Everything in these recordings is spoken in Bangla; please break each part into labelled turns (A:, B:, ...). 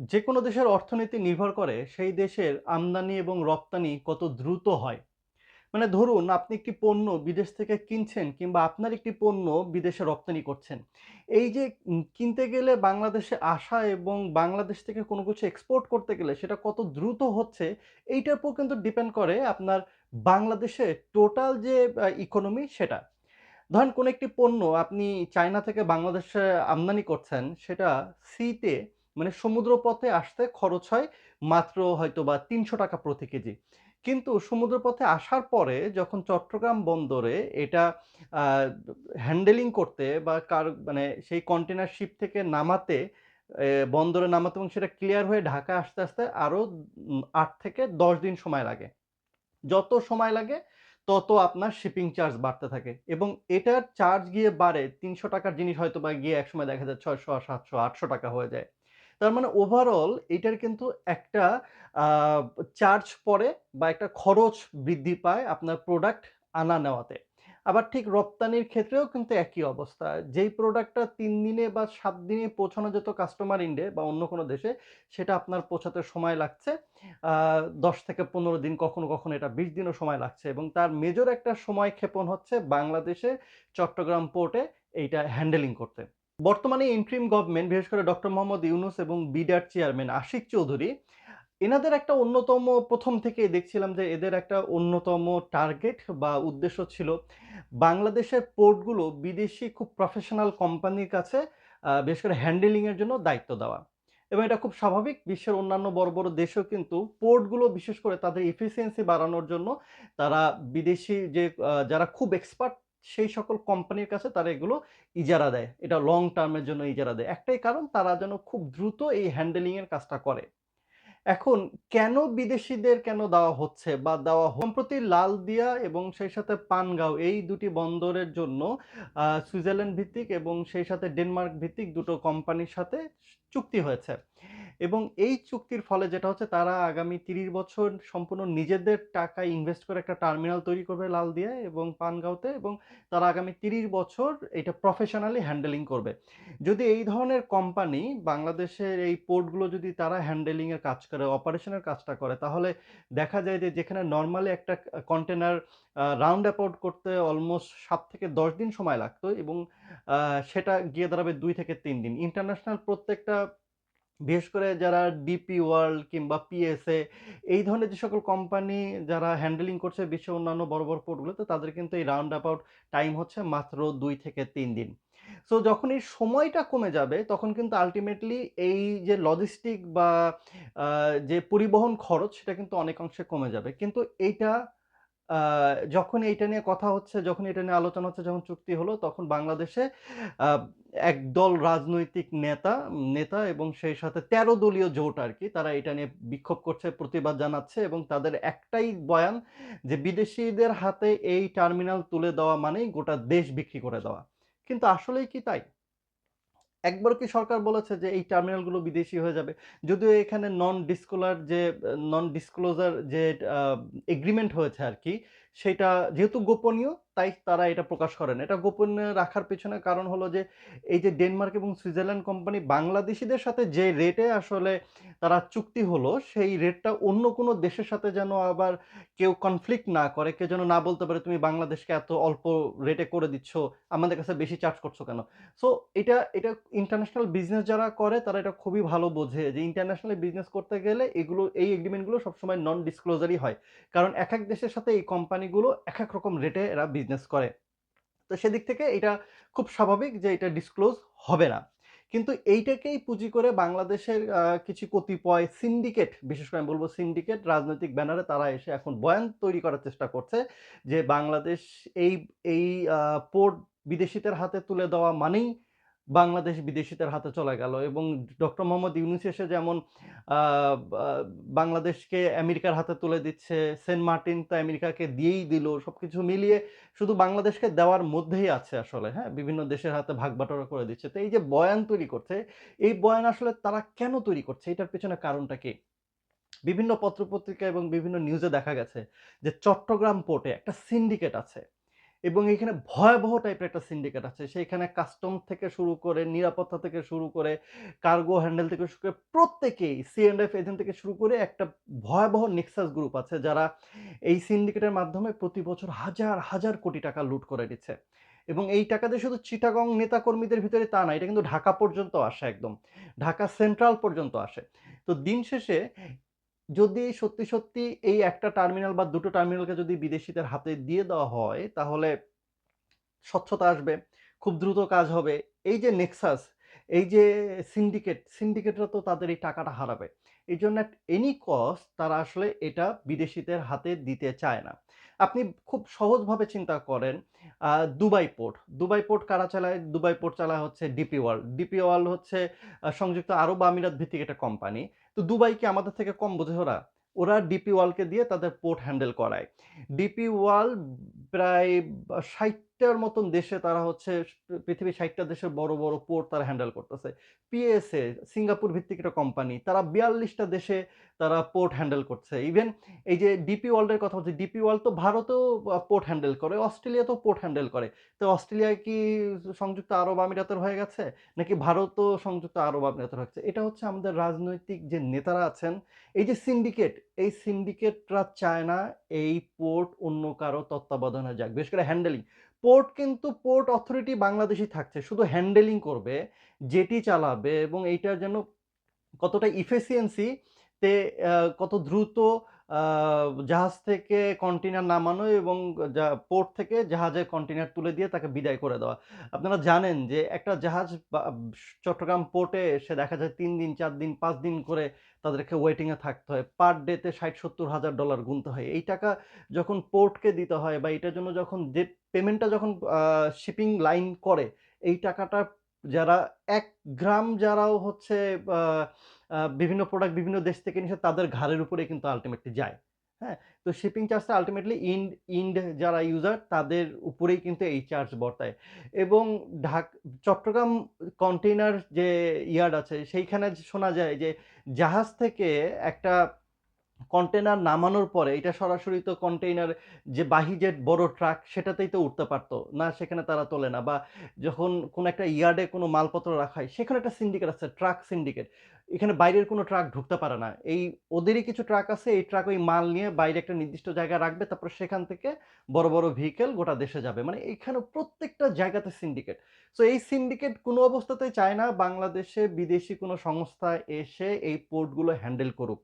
A: যে কোনো দেশের অর্থনীতি নির্ভর করে সেই দেশের আমদানি এবং রপ্তানি কত দ্রুত হয়। মানে ধরুন, আপনি একটি পণ্য বিদেশ থেকে কিনছেন কিংবা আপনার একটি পণ্য বিদেশে রপ্তানি করছেন। এই যে কিনতে গেলে বাংলাদেশে আসা এবং বাংলাদেশ থেকে কোনো কিছু এক্সপোর্ট করতে গেলে সেটা কত দ্রুত হচ্ছে, এইটার উপর কিন্তু ডিপেন্ড করে আপনার বাংলাদেশে টোটাল যে ইকোনমি সেটা। ধরেন কোনো একটি পণ্য আপনি চায়না থেকে বাংলাদেশে আমদানি করছেন, সেটা সিতে মানে সমুদ্রপথে আসতে খরচ হয় মাত্র হয়তো বা তিনশো টাকা প্রতি কেজি। কিন্তু সমুদ্রপথে আসার পরে যখন চট্টগ্রাম বন্দরে এটা হ্যান্ডেলিং করতে বা কার মানে সেই কন্টেনার শিপ থেকে নামাতে বন্দরে নামাতে এবং সেটা ক্লিয়ার হয়ে ঢাকা আসতে আসতে আরও আট থেকে দশ দিন সময় লাগে। যত সময় লাগে তত আপনার শিপিং চার্জ বাড়তে থাকে এবং এটার চার্জ গিয়ে বাড়ে তিনশো টাকার জিনিস হয়তো বা গিয়ে একসময় দেখা যায় ছয়শো সাতশো, আটশো টাকা হয়ে যায়। তার মানে ওভারঅল এটার কিন্তু একটা চার্জ পড়ে বা একটা খরচ বৃদ্ধি পায় আপনার প্রোডাক্ট আনা নেওয়াতে। আবার ঠিক রপ্তানির ক্ষেত্রেও কিন্তু একই অবস্থা। যেই প্রোডাক্টটা তিন দিনে বা সাত দিনে পৌঁছানো যেত কাস্টমার ইন্ডে বা অন্য কোনো দেশে, সেটা আপনার পৌঁছাতে সময় লাগছে। দশ থেকে পনেরো দিন, কখনো কখনো এটা বিশ দিনও সময় লাগছে এবং তার মেজর একটা সময় ক্ষেপণ হচ্ছে বাংলাদেশে চট্টগ্রাম পোর্টে এইটা হ্যান্ডেলিং করতে। বর্তমানে ইন্ট্রিম গভর্নমেন্ট বিশেষ করে ডক্টর মোহাম্মদ ইউনুস এবং বিডার চেয়ারম্যান আশিক চৌধুরী, এনাদের একটা অন্যতম, প্রথম থেকে দেখছিলাম যে এদের একটা অন্যতম টার্গেট বা উদ্দেশ্য ছিল বাংলাদেশের পোর্টগুলো বিদেশি খুব প্রফেশনাল কোম্পানির কাছে বিশেষ করে হ্যান্ডেলিংয়ের জন্য দায়িত্ব দেওয়া। এবং এটা খুব স্বাভাবিক, বিশ্বের অন্যান্য বড় বড় দেশেও কিন্তু পোর্টগুলো বিশেষ করে তাদের এফিসিয়েন্সি বাড়ানোর জন্য তারা বিদেশি যে যারা খুব এক্সপার্ট সেই সকল কোম্পানির কাছে তারা এগুলো ইজারা দেয়। এটা লং টার্মের জন্য ইজারা দেয়। একটাই কারণ, তারা যেন খুব দ্রুত এই হ্যান্ডেলিংয়ের কাজটা করে। এখন, কেন বিদেশিদের কেন দেওয়া হচ্ছে বা দেওয়া সম্প্রতি লালদিয়া এবং সেই সাথে পানগাঁও, এই দুটি বন্দরের জন্য সুইজারল্যান্ড ভিত্তিক এবং সেই সাথে ডেনমার্ক ভিত্তিক দুটো কোম্পানির সাথে চুক্তি হয়েছে। এবং এই চুক্তির ফলে যেটা হচ্ছে তারা আগামী তিরিশ বছর সম্পূর্ণ নিজেদের টাকা ইনভেস্ট করে একটা টার্মিনাল তৈরি করবে লালদিয়ায় এবং পানগাঁওতে এবং তারা আগামী তিরিশ বছর এটা প্রফেশনালি হ্যান্ডেলিং করবে। যদি এই ধরনের কোম্পানি বাংলাদেশের এই পোর্টগুলো যদি তারা হ্যান্ডেলিং এর কাজ করে অপারেশনের কাজটা করে, তাহলে দেখা যায় যে যেখানে নর্মালি একটা কন্টেনার রাউন্ড অ্যাপাউট করতে অলমোস্ট সাত থেকে দশ দিন সময় লাগতো এবং সেটা গিয়ে দাঁড়াবে দুই থেকে তিন দিন। ইন্টারন্যাশনাল প্রত্যেকটা বিশেষ করে যারা ডিপি ওয়ার্ল্ড কিংবা পিএসএ, এই ধরনের যে সকল কোম্পানি যারা হ্যান্ডেলিং করছে বিশ্বের অন্যান্য বড় বড় পোর্টগুলোতে তাদের কিন্তু এই রাউন্ড অ্যাবাউট টাইম হচ্ছে মাত্র দুই থেকে তিন দিন। সো যখন এই সময়টা কমে যাবে, তখন কিন্তু আলটিমেটলি এই যে লজিস্টিক বা যে পরিবহন খরচ, সেটা কিন্তু অনেকাংশে কমে যাবে। কিন্তু এইটা যখন এইটা নিয়ে কথা হচ্ছে, যখন এটা নিয়ে আলোচনা হচ্ছে, যখন চুক্তি হলো, তখন বাংলাদেশে একদল রাজনৈতিক নেতা নেতা এবং সেই সাথে তেরো দলীয় জোট আর কি তারা এটা নিয়ে বিক্ষোভ করছে, প্রতিবাদ জানাচ্ছে এবং তাদের একটাই বয়ান যে বিদেশিদের হাতে এই টার্মিনাল তুলে দেওয়া মানেই গোটা দেশ বিক্রি করে দেওয়া। কিন্তু আসলেই কি তাই? একবার কি সরকার বলেছে যে এই টার্মিনালগুলো বিদেশি হয়ে যাবে? যদিও এখানে নন ডিসক্লোজার যে নন ডিসক্লোজার যে এগ্রিমেন্ট হয়েছে আর কি সেটা যেহেতু গোপনীয়, তাই তারা এটা প্রকাশ করেন। এটা গোপনীয় রাখার পেছনে কারণ হলো যে, এই যে ডেনমার্ক এবং সুইজারল্যান্ড কোম্পানি বাংলাদেশিদের সাথে যে রেটে আসলে তারা চুক্তি হলো, সেই রেটটা অন্য কোনো দেশের সাথে যেন আবার কেউ কনফ্লিক্ট না করে, কেউ যেন না বলতে পারে, তুমি বাংলাদেশকে এত অল্প রেটে করে দিচ্ছ, আমাদের কাছে বেশি চার্জ করছ কেন? সো এটা এটা ইন্টারন্যাশনাল বিজনেস যারা করে, তারা এটা খুবই ভালো বোঝে যে ইন্টারন্যাশনাল বিজনেস করতে গেলে এগুলো, এই এগ্রিমেন্টগুলো সবসময় নন ডিসক্লোজারই হয়। কারণ এক এক দেশের সাথে এই কোম্পানিগুলো এক এক রকম রেটে এরা বিজনেস করে। তো সেদিক থেকে এটা খুব স্বাভাবিক যে এটা ডিসক্লোজ হবে না। কিন্তু এইটাকেই পুঁজি করে বাংলাদেশের কিছু কতিপয় সিন্ডিকেট বিশেষ করে আমি বলব সিন্ডিকেট রাজনৈতিক ব্যানারে তারা এসে এখন বয়ান তৈরি করার চেষ্টা করছে যে বাংলাদেশ এই এই পোর্ট বিদেশিদের হাতে তুলে দেওয়া মানেই বাংলাদেশ বিদেশিদের হাতে চলে গেল এবং ডক্টর মোহাম্মদ ইউনুস এসে যেমন বাংলাদেশকে আমেরিকার হাতে তুলে দিচ্ছে, সেন্ট মার্টিন তো আমেরিকাকে দিয়েই দিল, সবকিছু মিলিয়ে শুধু বাংলাদেশকে দেওয়ার মধ্যেই আছে আসলে হ্যাঁ? বিভিন্ন দেশের হাতে ভাগ বাটোয়ারা করে দিচ্ছে। তো এই যে বয়ান তৈরি করছে, এই বয়ান আসলে তারা কেন তৈরি করছে? এটার পেছনে কারণটা কি? বিভিন্ন পত্রপত্রিকা এবং বিভিন্ন নিউজে দেখা গেছে যে চট্টগ্রাম পোর্টে একটা সিন্ডিকেট আছে। এবং এখানে ভয়াবহ টাইপের একটা সিন্ডিকেট আছে। সেইখানে কাস্টম থেকে শুরু করে, নিরাপত্তা থেকে শুরু করে, কার্গো হ্যান্ডেল থেকে শুরু করে প্রত্যেকেই C&F এজেন্ট থেকে শুরু করে একটা ভয়াবহ নেক্সাস গ্রুপ আছে যারা এই সিন্ডিকেটের মাধ্যমে প্রতি বছর হাজার, হাজার কোটি টাকা লুট করে দিচ্ছে এবং এই টাকা দিয়ে শুধু চিটাগং নেতাকর্মীদের ভিতরে তা না, এটা কিন্তু ঢাকা পর্যন্ত আসে একদম। ঢাকা সেন্ট্রাল পর্যন্ত আসে। তো দিন শেষে যদি সত্যি, সত্যি এই একটা টার্মিনাল বা দুটো টার্মিনালকে যদি বিদেশিদের হাতে দিয়ে দেওয়া হয়, তাহলে স্বচ্ছতা আসবে, খুব দ্রুত কাজ হবে। এই যে নেক্সাস, এই যে সিন্ডিকেট, সিন্ডিকেটরা তো তাদের এই টাকাটা হারাবে। এইজন্য এট এনি কস্ট তারা আসলে এটা বিদেশিদের হাতে দিতে চায় না। আপনি খুব সহজভাবে চিন্তা করেন দুবাই পোর্ট। দুবাই পোর্ট কারা চালায়? দুবাই পোর্ট চালায় হচ্ছে ডিপি ওয়ার্ল্ড। ডিপি ওয়ার্ল্ড হচ্ছে সংযুক্ত আরব আমিরাত ভিত্তিক একটা কোম্পানি। তো দুবাইকে আমাদের থেকে কম বোঝে ওরা? ওরা ডিপি ওয়ালকে দিয়ে তাদের পোর্ট হ্যান্ডেল করায়। ডিপি ওয়াল প্রায় বা ৬০ টার মতন দেশে তারা হচ্ছে পৃথিবীর ৬০ টা দেশের বড়, বড় পোর্ট তারা হ্যান্ডেল করতেছে। পিএসএ সিঙ্গাপুর ভিত্তিক একটা কোম্পানি। তারা বিয়াল্লিশটা দেশে তারা পোর্ট হ্যান্ডেল করছে। ইভেন এই যে ডিপি ওয়ার্ল্ডের কথা বলছি, ডিপি ওয়ার্ল্ড তো ভারতেও পোর্ট হ্যান্ডেল করে, অস্ট্রেলিয়াতেও পোর্ট হ্যান্ডেল করে। তো অস্ট্রেলিয়া কি সংযুক্ত আরব আমিরাতের হয়ে গেছে? নাকি ভারতও সংযুক্ত আরব আমিরাতের হয়ে গেছে? এটা হচ্ছে আমাদের রাজনৈতিক যে নেতারা আছেন, এই যে সিন্ডিকেট, এই সিন্ডিকেটরা চায় না এই পোর্ট অন্য কারও তত্ত্বাবধানে যাক। বিশেষ করে হ্যান্ডেলিং। পোর্ট কিন্তু পোর্ট অথরিটি বাংলাদেশই থাকছে। শুধু হ্যান্ডেলিং করবে, যেটি চালাবে এবং এইটার যেন কতটা ইফিসিয়েন্সি তে কত দ্রুত জাহাজ থেকে কন্টেনার নামানো এবং পোর্ট থেকে জাহাজের কন্টেইনার তুলে দিয়ে তাকে বিদায় করে দেওয়া। আপনারা জানেন যে একটা জাহাজ চট্টগ্রাম পোর্টে এসে দেখা যায় তিন দিন, চার দিন, পাঁচ দিন করে তাদেরকে ওয়েটিংয়ে থাকতে হয়। পার ডেতে ষাট ৬০-৭০ হাজার ডলার গুনতে হয়। এই টাকা যখন পোর্টকে দিতে হয় বা এটার জন্য যখন যে পেমেন্টটা যখন শিপিং লাইন করে, এই টাকাটা যারা ১ গ্রাম যারাও হচ্ছে বিভিন্ন প্রোডাক্ট বিভিন্ন দেশ থেকে নিছে তাদের ঘাড়ের উপরে কিন্তু আল্টিমেটলি যায়। হ্যাঁ? তো শিপিং চার্জটা আল্টিমেটলি ইন্ড ইন্ড যারা ইউজার তাদের উপরেই কিন্তু এই চার্জ বর্তায়। এবং ঢাক, চট্টগ্রাম কন্টেইনার যে ইয়ার্ড আছে, সেইখানে শোনা যায় যে জাহাজ থেকে একটা কন্টেইনার নামানোর পরে এটা সরাসরি তো কন্টেইনার যে বাহি যে বড় ট্রাক সেটাতেই তো উঠতে পারতো না সেখানে তারা তোলে না বা যখন কোনো একটা ইয়ার্ডে কোনো মালপত্র রাখা হয় সেখানে একটা সিন্ডিকেট আছে, ট্রাক সিন্ডিকেট। এখানে বাইরের কোনো ট্রাক ঢুকতে পারে না। এই ওদেরই কিছু ট্রাক আছে, এই ট্রাক ওই মাল নিয়ে বাইরে একটা নির্দিষ্ট জায়গায় রাখবে। তারপর সেখান থেকে বড়, বড় ভেহিকেল গোটা দেশে যাবে। মানে এইখানে প্রত্যেকটা জায়গাতে সিন্ডিকেট। সো এই সিন্ডিকেট কোনো অবস্থাতেই চায় না বাংলাদেশে বিদেশি কোনো সংস্থা এসে এই পোর্টগুলো হ্যান্ডেল করুক।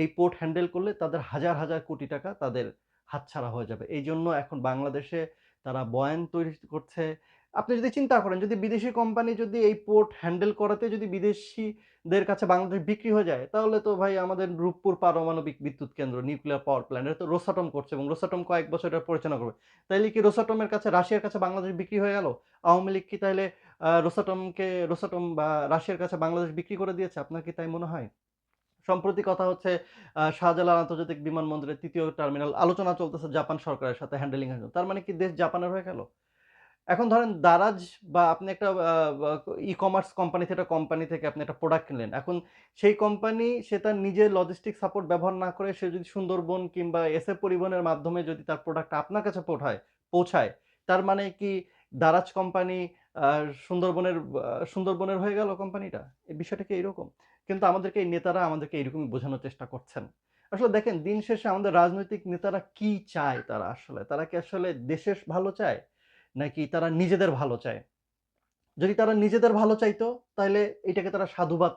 A: এই পোর্ট হ্যান্ডেল করলে তাদের হাজার, হাজার কোটি টাকা তাদের হাতছাড়া হয়ে যাবে। এই জন্য এখন বাংলাদেশে তারা বয়ান তৈরি করছে। আপনি যদি চিন্তা করেন যদি বিদেশি কোম্পানি যদি এই পোর্ট হ্যান্ডেল করাতে যদি বিদেশিদের কাছে বাংলাদেশ বিক্রি হয়ে যায়, তাহলে তো ভাই আমাদের রূপপুর পারমাণবিক বিদ্যুৎ কেন্দ্র, নিউক্লিয়ার পাওয়ার প্ল্যান্ট তো রোসাটম করছে এবং রোসাটম কয়েক বছর এটা পরিচালনা করবে। তাইলে কি রোসাটমের কাছে রাশিয়ার কাছে বাংলাদেশ বিক্রি হয়ে গেল? আওয়ামী লীগ কি তাইলে রোসাটমকে রোসাটম বা রাশিয়ার কাছে বাংলাদেশ বিক্রি করে দিয়েছে? আপনার কি তাই মনে হয়? সম্প্রতি কথা হচ্ছে শাহজালাল আন্তর্জাতিক বিমানবন্দরের তৃতীয় টার্মিনাল আলোচনা চলতেছে জাপান সরকারের সাথে হ্যান্ডেলিং জন্য। তার মানে কি দেশ জাপানের হয়ে গেল? এখন ধরেন দারাজ বা আপনি একটা ই-কমার্স কোম্পানি থেকে একটা কোম্পানি থেকে আপনি একটা প্রোডাক্ট কিনলেন। এখন সেই কোম্পানি সে তার নিজের লজিস্টিক সাপোর্ট ব্যবহার না করে সে যদি সুন্দরবন কিংবা এসএ পরিবহনের মাধ্যমে যদি তার প্রোডাক্টটা আপনার কাছে পোঠায় পৌঁছায়, তার মানে কি দারাজ কোম্পানি সুন্দরবনের সুন্দরবনের হয়ে গেল কোম্পানিটা? এই বিষয়টা কি এরকম? কিন্তু আমাদেরকে এই নেতারা আমাদেরকে এরকমই বোঝানোর চেষ্টা করছেন। আসলে দেখেন দিন শেষে আমাদের রাজনৈতিক নেতারা কি চায় তারা আসলে? তারা কি আসলে দেশের ভালো চায়? নাকি তারা নিজেদের ভালো চায়? যদি তারা নিজেদের ভালো চাইতো, তাহলে এটাকে তারা সাধুবাদ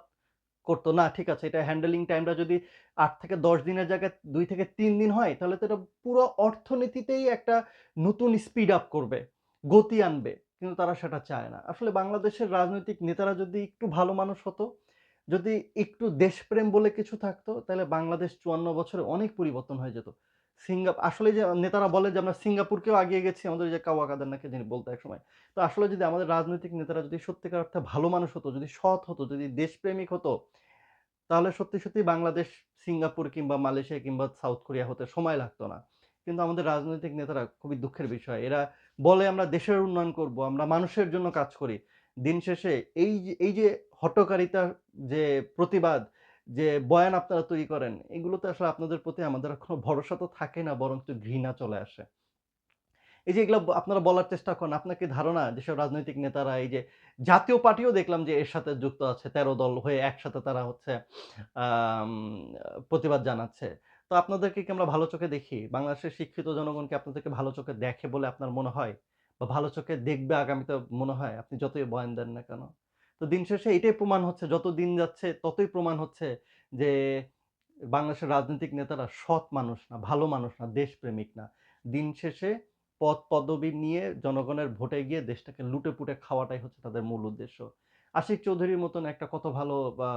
A: করত। না ঠিক আছে এটা হ্যান্ডেলিং টাইমটা যদি আট থেকে ১০ দিনের জায়গায় দুই থেকে তিন দিন হয়, তাহলে তো এটা পুরো অর্থনীতিতেই একটা নতুন স্পিড আপ করবে, গতি আনবে। কিন্তু তারা সেটা চায় না। আসলে বাংলাদেশের রাজনৈতিক নেতারা যদি একটু ভালো মানুষ হতো, যদি একটু দেশপ্রেম বলে কিছু থাকতো, তাহলে বাংলাদেশ ৫৪ বছরে অনেক পরিবর্তন হয়ে যেত। সিঙ্গাপ আসলে যে নেতারা বলে যে আমরা সিঙ্গাপুরকেও আগিয়ে গেছি আমাদের যে কাওয়া কাদের না কে জানি বলতো একসময়। তো আসলে যদি আমাদের রাজনৈতিক নেতারা যদি সত্যিকার অর্থে ভালো মানুষ হতো, যদি সৎ হতো, যদি দেশপ্রেমিক হতো, তাহলে সত্যি, সত্যি বাংলাদেশ সিঙ্গাপুর কিংবা মালয়েশিয়া কিংবা সাউথ কোরিয়া হতে সময় লাগতো না। কিন্তু আমাদের রাজনৈতিক নেতারা খুবই দুঃখের বিষয়। এরা বলে আমরা দেশের উন্নয়ন করব, আমরা মানুষের জন্য কাজ করি। দিন শেষে এই এই যে হঠকারিতার যে প্রতিবাদ, যে বয়ান আপনারা তৈরি করেন, এগুলোতে আসলে আপনাদের প্রতি আমাদের কোনো ভরসা তো থাকে না বরং ঘৃণা চলে আসে। এই যে এগুলা আপনারা বলার চেষ্টা করেন, আপনাকে ধারণা যেসব রাজনৈতিক নেতারা এই যে জাতীয় পার্টিও দেখলাম যে এর সাথে যুক্ত আছে। ১৩ দল হয়ে একসাথে তারা হচ্ছে প্রতিবাদ জানাচ্ছে। তো আপনাদেরকে কি আমরা ভালো চোখে দেখি? বাংলাদেশের শিক্ষিত জনগণকে আপনাদেরকে ভালো চোখে দেখে বলে আপনার মনে হয়? বা ভালো চোখে দেখবে আগামীতে মনে হয়? আপনি যতই বয়ান দেন না কেন? তো দিন শেষে এটাই প্রমাণ হচ্ছে যত দিন যাচ্ছে ততই প্রমাণ হচ্ছে যে বাংলাদেশের রাজনৈতিক নেতারা সৎ মানুষ না, ভালো মানুষ না, দেশপ্রেমিক না। দিন শেষে পদ পদবি নিয়ে জনগণের ভোটে গিয়ে দেশটাকে লুটে-পুটে খাওয়াটাই হচ্ছে তাদের মূল উদ্দেশ্য। আশিক চৌধুরীর মতন একটা কত ভালো বা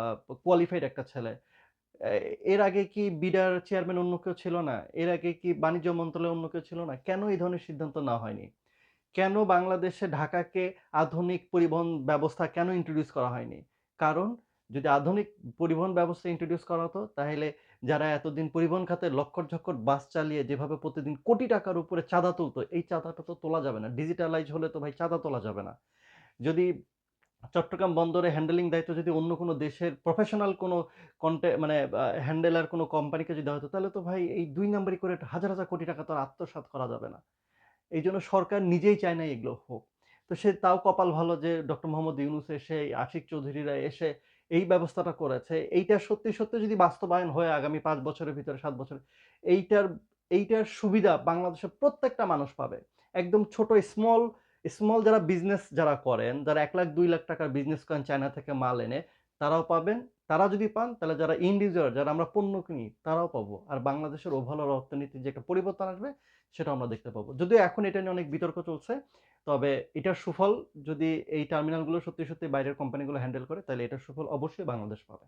A: কোয়ালিফাইড একটা ছেলে। এর আগে কি বিডার চেয়ারম্যান অন্য কেউ ছিল না? এর আগে কি বাণিজ্য মন্ত্রণালয়ে অন্য কেউ ছিল না? কেন এই ধরনের সিদ্ধান্ত না হয়নি? কেন বাংলাদেশে ঢাকাকে আধুনিক পরিবহন ব্যবস্থা কেন ইন্ট্রোডিউস করা হয়নি? কারণ যদি আধুনিক পরিবহন ব্যবস্থা ইন্ট্রোডিউস করা হতো তাহলে যারা এতদিন পরিবহন খাতে লক্কর-ঝক্কর বাস চালিয়ে যেভাবে প্রতিদিন কোটি টাকার উপরে চাঁদা তুলতো এই চাঁদাটা তো তোলা যাবে না। ডিজিটালাইজ হলে তো ভাই চাঁদা তোলা যাবে না। যদি চট্টগ্রাম বন্দরে হ্যান্ডেলিং দায়িত্ব যদি অন্য কোনো দেশের প্রফেশনাল কোনো কন্টে মানে হ্যান্ডেলার কোনো কোম্পানিকে যদি হতো তাহলে তো ভাই এই দুই নাম্বারি করে হাজার, হাজার কোটি টাকা তো আর আত্মসাৎ করা যাবে না। এইজন্য সরকার নিজেই চায় না এগুলো হোক। তো সে তাও কপাল ভালো যে ডক্টর মোহাম্মদ ইউনূস এসে, আশিক চৌধুরীরা এসে এই ব্যবস্থাটা করেছে। এইটা সত্যি, সত্যি যদি বাস্তবায়ন হয় আগামী পাঁচ বছরের ভিতরে সাত বছরে, এইটার এইটার সুবিধা বাংলাদেশের প্রত্যেকটা মানুষ পাবে। একদম ছোট স্মল, স্মল যারা বিজনেস যারা করেন, যারা এক লাখ দুই লাখ টাকার বিজনেস করেন চায়না থেকে মাল এনে, তারাও পাবেন। তারা যদি পান তাহলে যারা ইন্ডিভিজুয়াল যারা আমরা পণ্য কিনি তারাও পাবো। আর বাংলাদেশের ওভারঅল অর্থনীতির যে একটা পরিবর্তন আসবে সেটাও আমরা দেখতে পাবো। যদিও এখন এটা নিয়ে অনেক বিতর্ক চলছে। তবে এটার সুফল যদি এই টার্মিনালগুলো সত্যি, সত্যি বাইরের কোম্পানিগুলো হ্যান্ডেল করে তাহলে এটার সুফল অবশ্যই বাংলাদেশ পাবে।